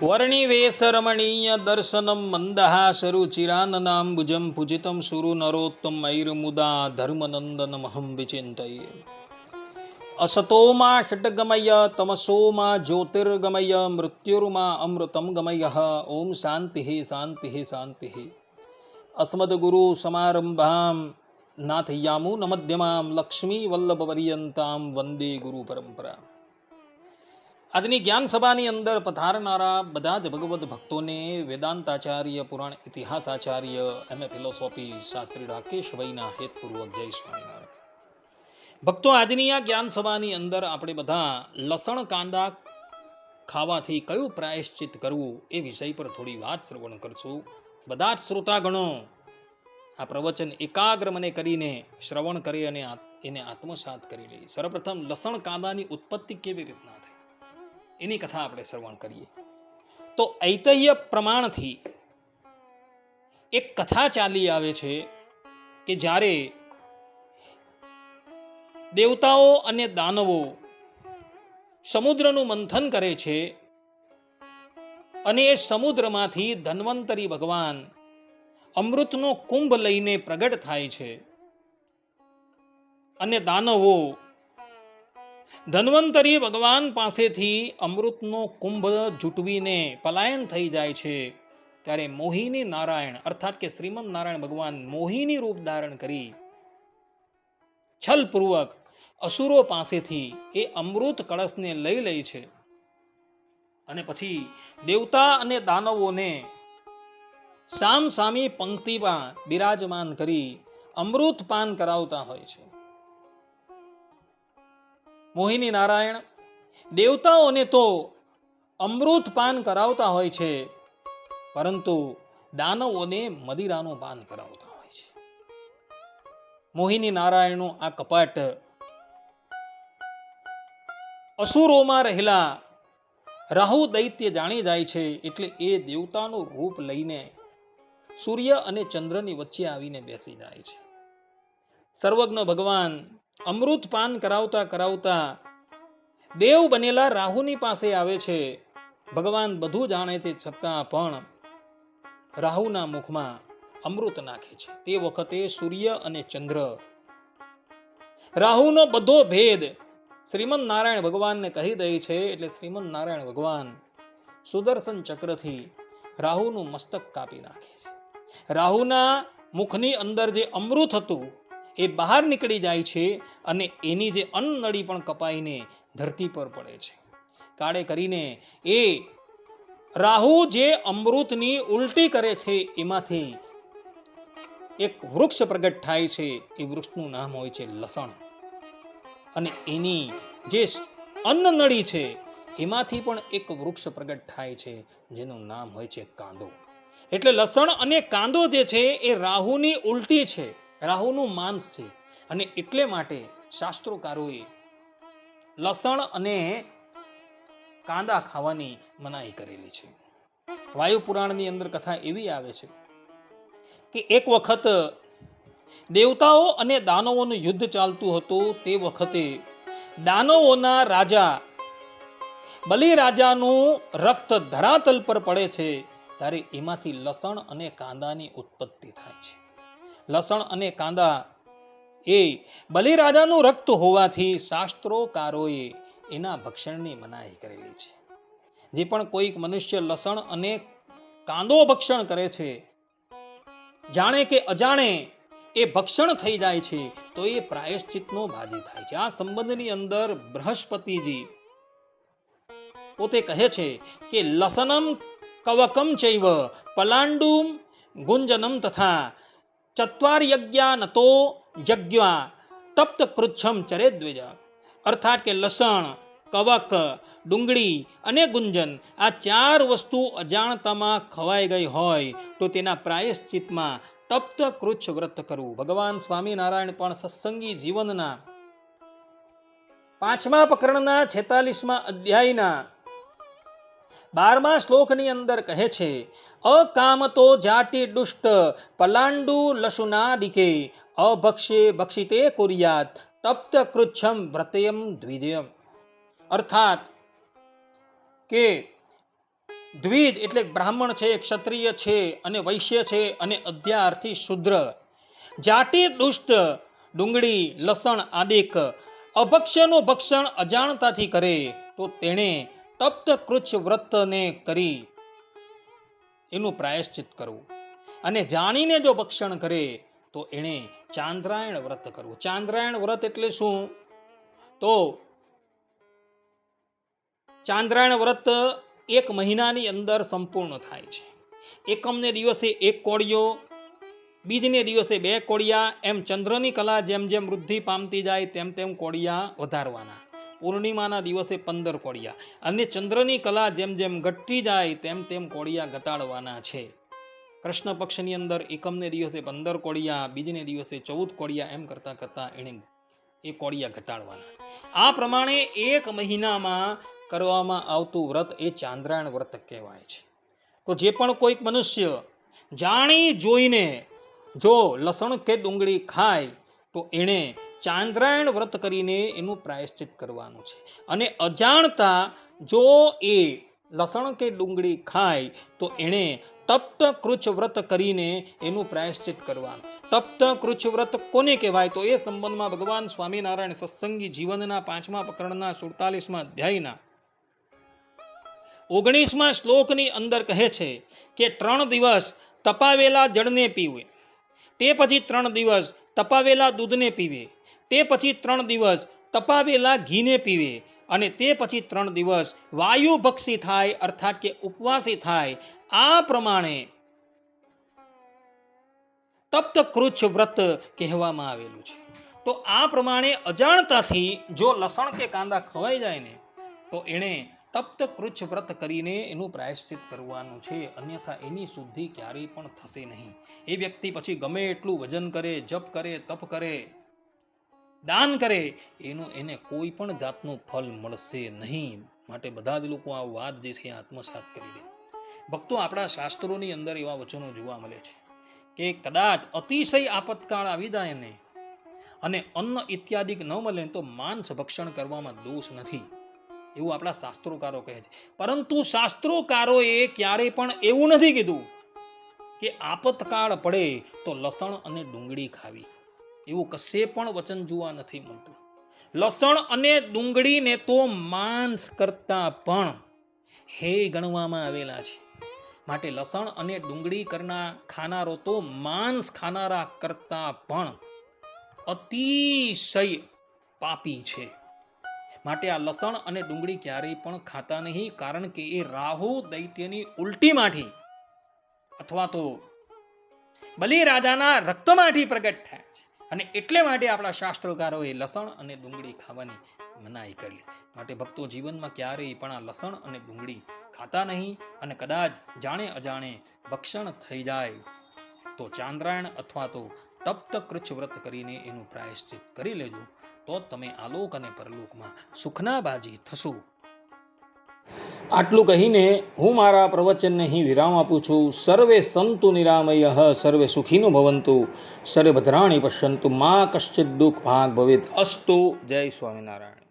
વર્ણિવેશરમણીય દર્શનમ મંદહાસરુચિરાનનાંબુજમ પૂજિતમ સુરુ નરોત્તમ મૈરમુદા ધર્મનંદનમહં વિચિંતયે અસતોમાં ષટગમય તમસોમાં જ્યોતિર્ગમય મૃત્યુર્મા અમૃતમ ગમય ઓમ શાંતિ શાંતિ શાંતિ અસ્મદગુરુ સમારંભામ નાથયામુ નમધ્યમામ લક્ષ્મી વલ્લભપર્યંતામ વંદે ગુરુ પરંપરા આજની જ્ઞાન સભાની અંદર પધારનારા બધા જ ભગવદ્ ભક્તોને વેદાંતાચાર્ય, પુરાણ ઇતિહાસાચાર્ય, એમ. એ. ફિલોસોફી શાસ્ત્રી રાકેશભાઈના હેતપૂર્વક જય સ્વામિનારાયણ. ભક્તો, આજની આ જ્ઞાન સભાની અંદર આપણે બધા લસણ કાંદા ખાવાથી કયું પ્રાયશ્ચિત કરવું એ વિષય પર થોડી વાત શ્રવણ કરશું. બધા જ શ્રોતાગણો, આ પ્રવચન એકાગ્ર મને કરીને શ્રવણ કરી અને એને આત્મસાત કરી લે સર્વપ્રથમ લસણ કાંદાની ઉત્પત્તિ કેવી રીતના થઈ? એની કથા આપણે શ્રવણ કરીએ. તો ઐતહ્ય પ્રમાણથી એક કથા ચાલી આવે છે કે જ્યારે દેવતાઓ અને દાનવો સમુદ્રનું મંથન કરે છે અને એ સમુદ્રમાંથી ધન્વંતરી ભગવાન અમૃતનો કુંભ લઈને પ્રગટ થાય છે અને દાનવો ધન્વંતરી ભગવાન પાસેથી અમૃતનો કુંભ જૂટવીને પલાયન થઈ જાય છે, ત્યારે મોહિની નારાયણ, અર્થાત કે શ્રીમદ નારાયણ ભગવાન મોહિની રૂપ ધારણ કરી છલપૂર્વક અસુરો પાસેથી એ અમૃત કળશને લઈ લે છે. અને પછી દેવતા અને દાનવોને સામ સામી પંક્તિમાં બિરાજમાન કરી અમૃત પાન કરાવતા હોય છે. મોહિની નારાયણ દેવતાઓને તો અમૃત પાન કરાવતા હોય છે, પરંતુ દાનવોને મદિરાનું પાન કરાવતા હોય છે. મોહિની નારાયણનું આ કપાટ અસુરોમાં રહેલા રાહુ દૈત્ય જાણી જાય છે, એટલે એ દેવતાનું રૂપ લઈને સૂર્ય અને ચંદ્રની વચ્ચે આવીને બેસી જાય છે. સર્વજ્ઞ ભગવાન અમૃત પાન કરાવતા કરાવતા દેવ બનેલા રાહુની પાસે આવે છે. ભગવાન બધું જાણે છે છતાં પણ રાહુના મુખમાં અમૃત નાખે છે. તે વખતે સૂર્ય અને ચંદ્ર રાહુનો બધો ભેદ શ્રીમદ નારાયણ ભગવાનને કહી દે છે એટલે શ્રીમદ નારાયણ ભગવાન સુદર્શન ચક્રથી રાહુનું મસ્તક કાપી નાખે છે. રાહુના મુખની અંદર જે અમૃત હતું એ બહાર નીકળી જાય છે અને એની જે અન્નનળી પણ કપાઈને ધરતી પર પડે છે. કાળે કરીને એ રાહુ જે અમૃતની ઉલટી કરે છે એમાંથી એક વૃક્ષ પ્રગટ થાય છે. એ વૃક્ષનું નામ હોય છે લસણ. અને એની જે અન્નનળી છે એમાંથી પણ એક વૃક્ષ પ્રગટ થાય છે, જેનું નામ હોય છે કાંદો. એટલે લસણ અને કાંદો જે છે એ રાહુની ઉલટી છે. રાહુનું માંસ છે અને એટલે માટે શાસ્ત્રોકારોએ લસણ અને કાંદા ખાવાની મનાઈ કરેલી છે. વાયુ પુરાણની અંદર કથા એવી આવે છે કે એક વખત દેવતાઓ અને દાનવોનું યુદ્ધ ચાલતું હતું તે વખતે દાનવોના રાજા બલિ રાજાનું રક્ત ધરાતલ પર પડે છે, ત્યારે એમાંથી લસણ અને કાંદાની ઉત્પત્તિ થાય છે. લસણ અને કાંદા. એ બલિરાજાનું રક્ત હોવાથી શાસ્ત્રોકારોએ એના ભક્ષણની મનાઈ કરેલી છે. જે પણ કોઈક મનુષ્ય લસણ અને કાંદો ભક્ષણ કરે છે, જાણે કે અજાણે એ ભક્ષણ થઈ જાય છે, તો એ પ્રાયશ્ચિતનો ભાજી થાય છે. આ સંબંધની અંદર બૃહસ્પતિજી પોતે કહે છે કે લસનમ કવકમ ચૈવ પલાંડુમ ગુંજનમ તથા ચત્વાર યજ્ઞા નતો યજ્ઞા તપ્ત કૃચ્છમ ચરે દ્વિજ અર્થાત કે લસણ કવક ડુંગળી અને ગુંજન આ ચાર વસ્તુ અજાણતામાં ખવાઈ ગઈ હોય તો તેના પ્રાયશ્ચિતમાં તપ્ત કૃચ્છ વ્રત કરવું. ભગવાન સ્વામિનારાયણ પણ સત્સંગી જીવનના પાંચમા પ્રકરણના છેતાલીસમાં અધ્યાયના બારમા શ્લોકની અંદર કહે છે, અકામતો જાતિ દુષ્ટ, પલાંડુ લસુનાદિકે, અભક્ષે ભક્ષિતે કુર્યાત, તપ્ત કૃચ્છમ વ્રતયમ દ્વિજયમ. અર્થાત કે દ્વિજ એટલે બ્રાહ્મણ છે, ક્ષત્રિય છે અને વૈશ્ય છે અને અધ્યાર્થી શુદ્ર. જાતિ દુષ્ટ, ડુંગળી, લસણ આદિક અભક્ષ્યનું ભક્ષણ અજાણતાથી કરે, તો તેણે તપ્ત કૃચ્છ વ્રતને કરી એનું પ્રાયશ્ચિત કરવું. અને જાણીને જો ભક્ષણ કરે, તો એણે ચાંદ્રાયણ વ્રત કરવું. ચાંદ્રાયણ વ્રત એટલે શું? તો ચાંદ્રાયણ વ્રત એક મહિનાની અંદર સંપૂર્ણ થાય છે. એકમને દિવસે એક કોળિયો, બીજને દિવસે બે કોળિયા, એમ ચંદ્રની કલા જેમ જેમ વૃદ્ધિ પામતી જાય, તેમ તેમ કોળિયા વધારવાના. પૂર્ણિમાના દિવસે પંદર કોળિયા. અને ચંદ્રની કલા જેમ જેમ ઘટતી જાય, તેમ તેમ કોળિયા ઘટાડવાના છે. કૃષ્ણ પક્ષની અંદર એકમને દિવસે પંદર કોળિયા, બીજને દિવસે ચૌદ કોળિયા એમ કરતાં કરતાં એણે એ કોળિયા ઘટાડવાના. આ પ્રમાણે એક મહિનામાં કરવામાં આવતું વ્રત એ ચાંદ્રાયણ વ્રત કહેવાય છે. તો જે પણ કોઈક મનુષ્ય જાણી જોઈને જો લસણ કે ડુંગળી ખાય તો એણે ચાંદ્રાયણ વ્રત કરીને એનું પ્રાયશ્ચિત કરવાનું છે. અને અજાણતા જો એ લસણ કે ડુંગળી ખાય, તો એણે તપ્ત કૃચ વ્રત કરીને એનું પ્રાયશ્ચિત કરવાનું. તપ્ત કૃચ વ્રત કોને કહેવાય? તો એ સંબંધમાં ભગવાન સ્વામિનારાયણ સત્સંગી જીવનના પાંચમા પ્રકરણના સુડતાલીસમાં અધ્યાયના ઓગણીસમાં શ્લોકની અંદર કહે છે કે ત્રણ દિવસ તપાવેલા જળને પીવે. તે પછી ત્રણ દિવસ તપાવેલા દૂધને પીવે. તે પછી ત્રણ દિવસ તપાવેલા ઘીને પીવે અને તે પછી ત્રણ દિવસ વાયુભક્ષી થાય અર્થાત કે ઉપવાસી થાય. આ પ્રમાણે તપ્ત કૃચ્છ વ્રત કહેવામાં આવેલું છે. તો આ પ્રમાણે અજાણતાથી જો લસણ કે કાંદા ખવાઈ જાય ને, તો એણે તપ્ત કૃચ્છ વ્રત કરીને એનું પ્રાયશ્ચિત કરવાનું છે. અન્યથા એની શુદ્ધિ ક્યારેય પણ થશે નહીં. એ વ્યક્તિ પછી ગમે એટલું વજન કરે, જપ કરે, તપ કરે, દાન કરે, એનું એને કોઈ પણ જાતનું ફલ મળશે નહીં. માટે બધા જ લોકો આ વાત જે છે એ આત્મસાત કરી દે ભક્તો, આપણા શાસ્ત્રોની અંદર એવા વચનો જોવા મળે છે કે કદાચ અતિશય આપતકાળ આવી જાય ને, અને અન્ન ઇત્યાદિક ન મળે તો માંસ ભક્ષણ કરવામાં દોષ નથી. એવું આપણા શાસ્ત્રોકારો કહે છે. પરંતુ શાસ્ત્રોકારોએ ક્યારેય પણ એવું નથી કીધું કે આપતકાળ પડે તો લસણ અને ડુંગળી ખાવી. એવું કશે પણ વચન જોવા નથી મળતું. લસણ અને ડુંગળીને તો માંસ કરતા પણ હે ગણવામાં આવેલા છે. માટે લસણ અને ડુંગળી કરના ખાનારો તો માંસ ખાનારા કરતા પણ અતિશય પાપી છે. માટે આ લસણ અને ડુંગળી ક્યારેય પણ ખાતા નહીં, કારણ કે એ રાહુ દૈત્યની ઉલટીમાંથી અથવા તો બલિ રાજાના રક્તમાંથી પ્રગટ થયા છે. અને એટલે માટે આપણા શાસ્ત્રોકારોએ લસણ અને ડુંગળી ખાવાની મનાઈ કરી માટે ભક્તો જીવનમાં ક્યારેય પણ આ લસણ અને ડુંગળી ખાતા નહીં અને કદાચ જાણે અજાણે ભક્ષણ થઈ જાય તો ચાંદ્રાયણ અથવા તો તપ્ત કૃચ્છ વ્રત કરીને એનું પ્રાયશ્ચિત કરી લેજો. તો તમે આલોક અને પરલોકમાં સુખના બાજી થશો. આટલું કહીને હું મારા પ્રવચનને અહીં વિરામ આપું છું. સર્વે સંતુ નિરામય, સર્વે સુખીનું ભવંતુ. સર્વે ભદ્રાણી પશ્યંતુ. મા કશ્ચિત દુઃખ ભાગ ભવિત અસ્તુ. જય સ્વામિનારાયણ.